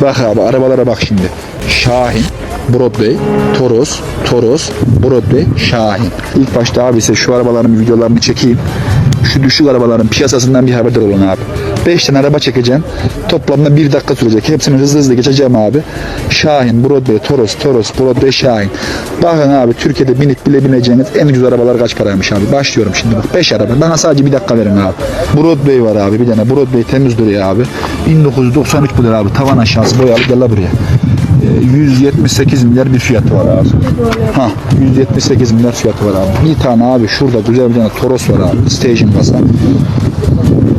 Bak abi arabalara bak şimdi. Şahin, Broadway, Toros, Toros, Broadway, Şahin. İlk başta abi ise şu arabaların videolarını çekeyim. Şu düşük arabaların piyasasından bir haberdar olun abi. 5 tane araba çekeceğim. Toplamda 1 dakika sürecek. Hepsini hızlı hızlı geçeceğim abi. Şahin, Broadway, Toros, Toros, Broadway, Şahin. Bakın abi Türkiye'de binip bile bineceğiniz en ucuz arabalar kaç paraymış abi. Başlıyorum şimdi bak 5 araba. Bana sadece bir dakika verin abi. Broadway var abi bir tane. Broadway temiz duruyor abi. 1993 bu abi. Tavan aşağısı boyalı. Gel la buraya. Ee, 178 milyar bir fiyatı var abi. Ha 178 milyar fiyatı var abi. Bir tane abi şurada güzel bir tane Toros var abi. Station kasa.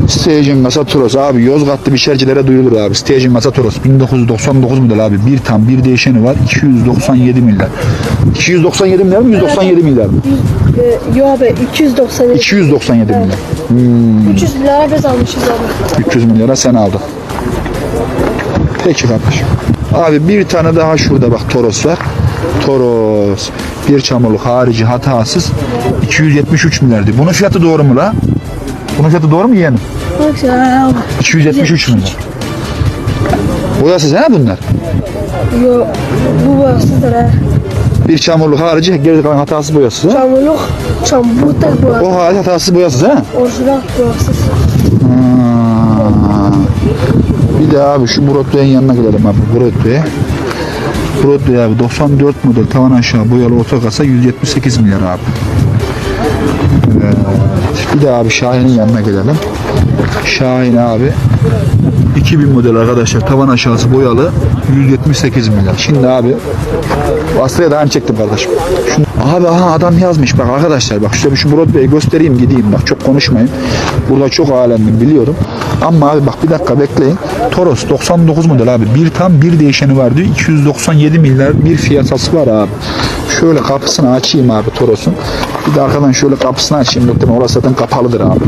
Station kasa Toros abi. Yozgatlı biçercilere duyulur abi. Station kasa Toros. 1999 model abi. Bir tam bir değişeni var. 297 milyar. 297 milyar mı? 197 milyar mı? Ee, yo abi 297. 297 milyar. 300 lira biz almışız abi. 300 milyara sen aldın. Peki kardeşim. Abi bir tane daha şurada bak Toros var. Toros. Bir çamurluk harici hatasız 273 milyardı. Bunun fiyatı doğru mu la? Bunun fiyatı doğru mu yeğenim? Bak sen abi. 273 milyar. Boyasız he bunlar? Yo bu boyasızdır ha. Bir çamurluk harici geri kalan hatasız boyasız ha? Çamurluk. Çamur tek boyasız. O harici hatasız boyasız ha? Orijinal boyasız. Ha. Bir de abi şu Broadway'in yanına gidelim abi. Broadway. Broadway abi 94 model tavan aşağı boyalı otokasa 178 milyar abi. Evet. Bir de abi Şahin'in yanına gidelim. Şahin abi 2000 model arkadaşlar tavan aşağısı boyalı 178 milyar. Şimdi abi Asla'ya da aynı çektim kardeşim. Şunu, abi aha adam yazmış bak arkadaşlar bak şöyle şu Broadway'i göstereyim gideyim bak çok konuşmayayım. Burada çok alemdim biliyorum. Ama abi bak bir dakika bekleyin. Toros 99 model abi. Bir tam bir değişeni var diyor. 297 milyar bir fiyatası var abi. Şöyle kapısını açayım abi Toros'un. Bir de arkadan şöyle kapısını açayım. Muhtemelen orası zaten kapalıdır abi.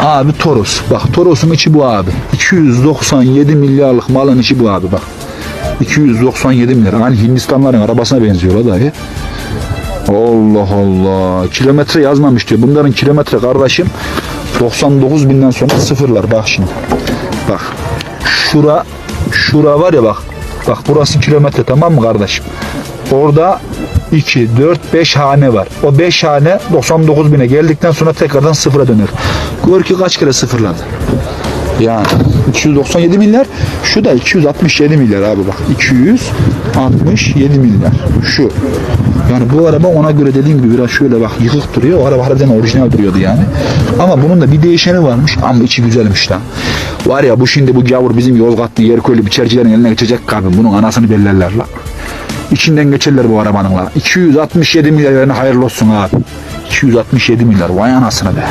Abi Toros. Bak Toros'un içi bu abi. 297 milyarlık malın içi bu abi bak. 297 milyar. Hani Hindistanların arabasına benziyor o dahi. Allah Allah. Kilometre yazmamış diyor. Bunların kilometre kardeşim 99 binden sonra sıfırlar. Bak şimdi. Bak. Şura şura var ya bak. Bak burası kilometre tamam mı kardeşim? Orada 2, 4, 5 hane var. O 5 hane 99 bine geldikten sonra tekrardan sıfıra dönüyor. Gör ki kaç kere sıfırladı. Yani 297 milyar. Şu da 267 milyar abi bak. 267 milyar. Şu. Yani bu araba ona göre dediğim gibi biraz şöyle bak yıkık duruyor. O araba harbiden orijinal duruyordu yani. Ama bunun da bir değişeni varmış. Ama içi güzelmiş lan. Var ya bu şimdi bu gavur bizim Yozgatlı Yerköylü biçercilerin eline geçecek kabin. Bunun anasını bellerler la. İçinden geçerler bu arabanın la. 267 milyar yerine hayırlı olsun abi. 267 milyar vay anasını be.